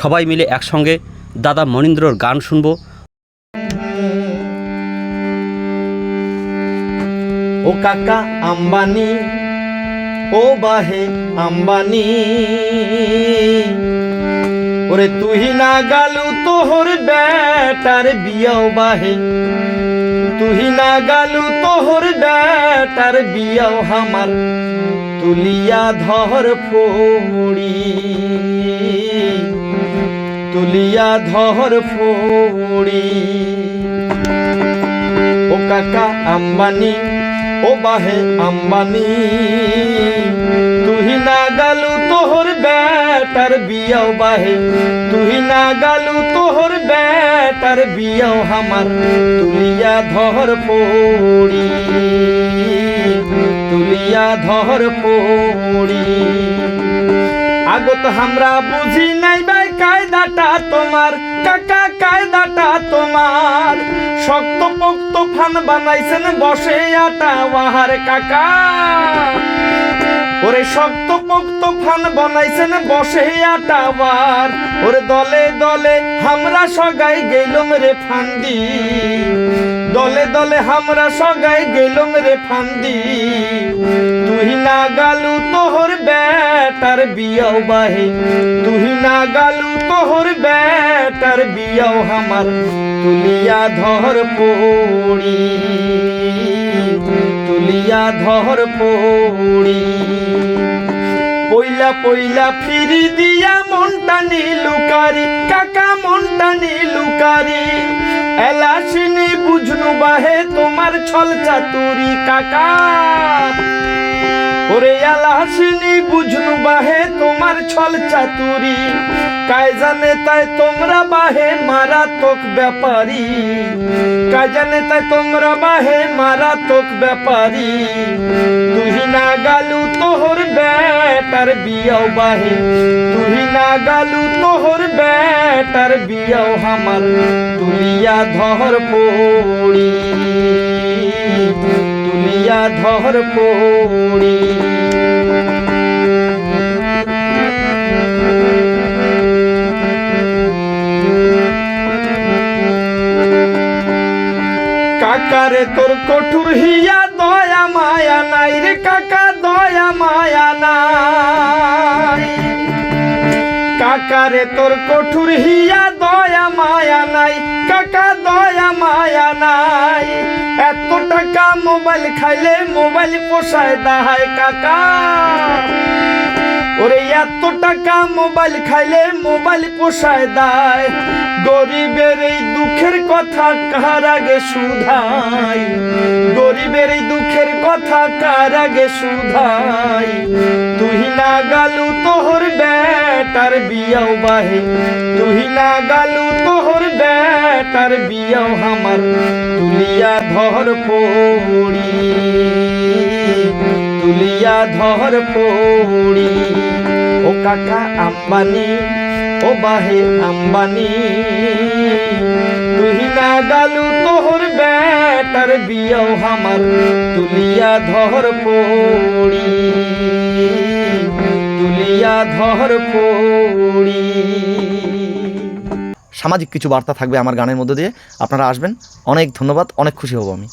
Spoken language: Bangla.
সবাই মিলে একসঙ্গে দাদা মনীন্দ্রর গান শুনব। ও কাকা আম্বানি, ও বাহে আম্বানি, ওরে তুহি না গালু তোহর বেটার বিয়াও বাহে তুহি না গালু তোহর বেটার বিয়াও হামার, তুলিয়া ধর ফোড়ি। তুলিয়া ধর ফোড়ি। ও কাকা আম্বানি, ও বাহে আম্বানি তুহি না গালু তোহর বেটার বিয়াও বাহে। তুহি না গালু তোহর বেটার বিয়াও হামার। তুলিয়া ধর পড়ি তুলিয়া ধর পড়ি আগত আমরা বুঝি নাই ভাই কায়দাটা তোমার, কাকা কায়দাটা তোমার। শক্ত পোক্ত ফান বানাইছেন, বসে আটা ওয়াহার কাকা। ওরে শক্ত পোক্ত ফান বানাইছেন, বসে আটা ওয়ার ওরে দলে দলে আমরা সগাই গেলম রে ফান্দি দলে দলে আমরা সগাই গেলুম রে ফান্দি। তুই না গালু তোহর বেটার বিয়াও বাহি। তুই না গালু তোহর বেটার বিয়াও হামার। তুলিয়া ধর পড়ি তুলিয়া ধর পড়ি পইলা পইলা ফিরি দিয়া মনটা নীলুকারি কাকা মনটা নীলুকারি বাহে তোমার ছল চাতুরি কাকা। ওরে আলাসিনি বুঝনু বাহে তোমার ছল চাতুরি। কায় জানে তাই তোমরা বাহে মারাত্মক ব্যাপারী। কায় জানে তাই তোমরা বাহে মারাত্মক ব্যাপারী। তুহি না গালু তোহর বেটার বিয়াও বাহে। তুহি না গালু তোহর বেটার বিয়াও হামার তুলিয়া ধর পড়ি। তুলিয়া ধর পড়ি। কাকারে তোর কঠুর হিয়া, দয়া মায়া নাই রে কাকা, দয়া মায়া নাই। কাকারে তোর কঠুর হিয়া দয়া মায়া নাই, কাকা দয়া মায়া নাই। এত টাকা মোবাইল খাইলে মোবাইল পোষায় দাহায় কাকা। ওরে এত টাকা মোবাইল খাইলে মোবাইল পোষায় দায়। গরিবের এই দুঃখের কথা কার আগে সুধাই গরিবের এই দুঃখের কথা কার আগে শুধাই তুহি না গালু তোহর বেটার বিয়াও বাহে। তুহি না গালু তোহর বেটার বিয়াও আমার। তুলিয়া ধর পড়ি। তুলিয়া ধর পড়ি ও কাকা আম্বানি, ও বাহে আম্বানি তুহি না গালু তোহর বেটার বিয়াও হামার তুলিয়া ধর পড়ি তুলিয়া ধর পড়ি সামাজিক কিছু বার্তা থাকবে আমার গানের মধ্যে দিয়ে। আপনারা আসবেন। অনেক ধন্যবাদ, অনেক খুশি হব আমি।